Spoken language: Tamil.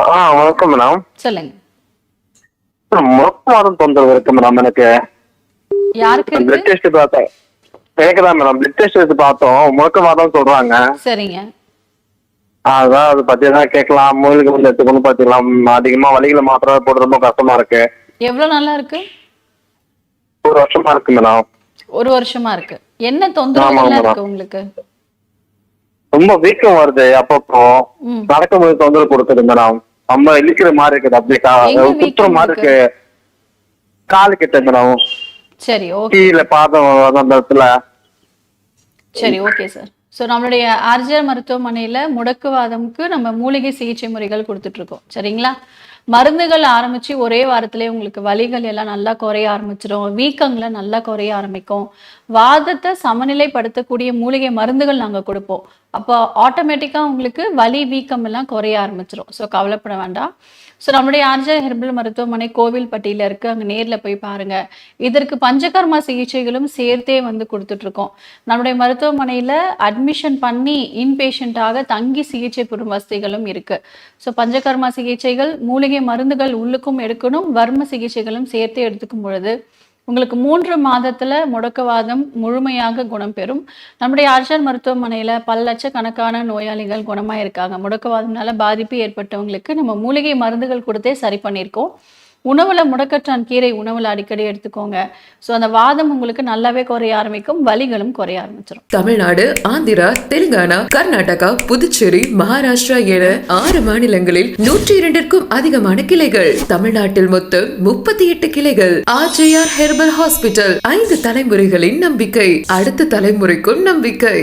ஆ வணக்கம் மேடம் சொல்லுங்க. முழக்க மாதம் தொந்தரவு இருக்கு மேடம் எனக்கு. யாருக்கு பிளட் டெஸ்ட் பார்த்தேன். கேக்குதா மேடம் பிளட் டெஸ்ட் எடுத்து பார்த்தோம். முழக்க மாதம் சொல்றாங்க. சரிங்க. அதான் அதை பத்தி தான் கேட்கலாம். மூலிகை வந்து எடுத்துக்கணும் பாத்துக்கலாம் அதிகமா வலிகளை மாத்திரை போட்டு ரொம்ப கஷ்டமா இருக்கு. எவ்வளவு நல்லா இருக்கு? ஒரு வருஷமா இருக்கு மேடம் ஒரு வருஷமா இருக்கு. என்ன ஆமா. இருக்கு உங்களுக்கு? ரொம்ப வீக்கம் வருது அப்பப்போ. ம். நடக்கும்போது தொந்தரவு கொடுக்குது மேடம் ரொம்ப இழுக்கிற மாதிரி இருக்குது அப்படியே வீக்கம் மாதிரி இருக்கு? காலு கிட்ட மேடம் சரி ஓகே. கீழே பாதம் அந்த இடத்துல. சரி ஓகே சார் ஸோ நம்மளுடைய ஆர்ஜர் மருத்துவமனையில முடக்குவாதம்க்கு நம்ம மூலிகை சிகிச்சை முறைகள் கொடுத்துட்டு இருக்கோம். சரிங்களா? மருந்துகள் ஆரம்பிச்சு ஒரே வாரத்திலே உங்களுக்கு வலிகள் எல்லாம் நல்லா குறைய ஆரம்பிச்சிடும் வீக்கங்களை நல்லா குறைய ஆரம்பிக்கும். வாதத்தை சமநிலைப்படுத்தக்கூடிய மூலிகை மருந்துகள் நாங்க கொடுப்போம். அப்போ ஆட்டோமேட்டிக்கா உங்களுக்கு வலி வீக்கம் எல்லாம் குறைய ஆரம்பிச்சிடும் ஸோ கவலைப்பட வேண்டாம். ஸோ நம்முடைய ஆர்ஜா ஹெர்பல் மருத்துவமனை கோவில்பட்டியில் இருக்கு. அங்க நேர்ல போய் பாருங்க. இதற்கு பஞ்சகர்மா சிகிச்சைகளும் சேர்த்தே வந்து கொடுத்துட்டு இருக்கோம் நம்முடைய மருத்துவமனையில அட்மிஷன் பண்ணி இன்பேஷண்ட்டாக தங்கி சிகிச்சை பெறும் வசதிகளும் இருக்கு. ஸோ பஞ்சகர்மா சிகிச்சைகள் மூலிகை மருந்துகள் உள்ளுக்கும் எடுக்கணும் வர்ம சிகிச்சைகளும் சேர்த்து எடுத்துக்கும் பொழுது உங்களுக்கு மூன்று மாதத்துல முடக்கவாதம் முழுமையாக குணம் பெறும். நம்முடைய ஆர்ஜர் மருத்துவமனையில பல லட்சக்கணக்கான நோயாளிகள் குணமா இருக்காங்க முடக்கவாதம்னால பாதிப்பு ஏற்பட்டவங்களுக்கு நம்ம மூலிகை மருந்துகள் கொடுத்தே சரி பண்ணியிருக்கோம். உணவுல முடக்கற்றான் கீரை உணவுல அடிக்கடி எடுத்துக்கோங்க. ஸோ அந்த வாதம் உங்களுக்கு நல்லாவே குறைய ஆரம்பிக்கும் வலிகளும் குறைய ஆரம்பிச்சிடும் தமிழ்நாடு ஆந்திரா தெலுங்கானா கர்நாடகா புதுச்சேரி மகாராஷ்டிரா என ஆறு மாநிலங்களில் நூற்றி இரண்டிற்கும் அதிகமான கிளைகள். தமிழ்நாட்டில் மொத்தம் முப்பத்தி எட்டு கிளைகள். ஆர்ஜேஆர் ஹெர்பல் ஹாஸ்பிட்டல் ஐந்து தலைமுறைகளின் நம்பிக்கை. அடுத்த தலைமுறைக்கும் நம்பிக்கை.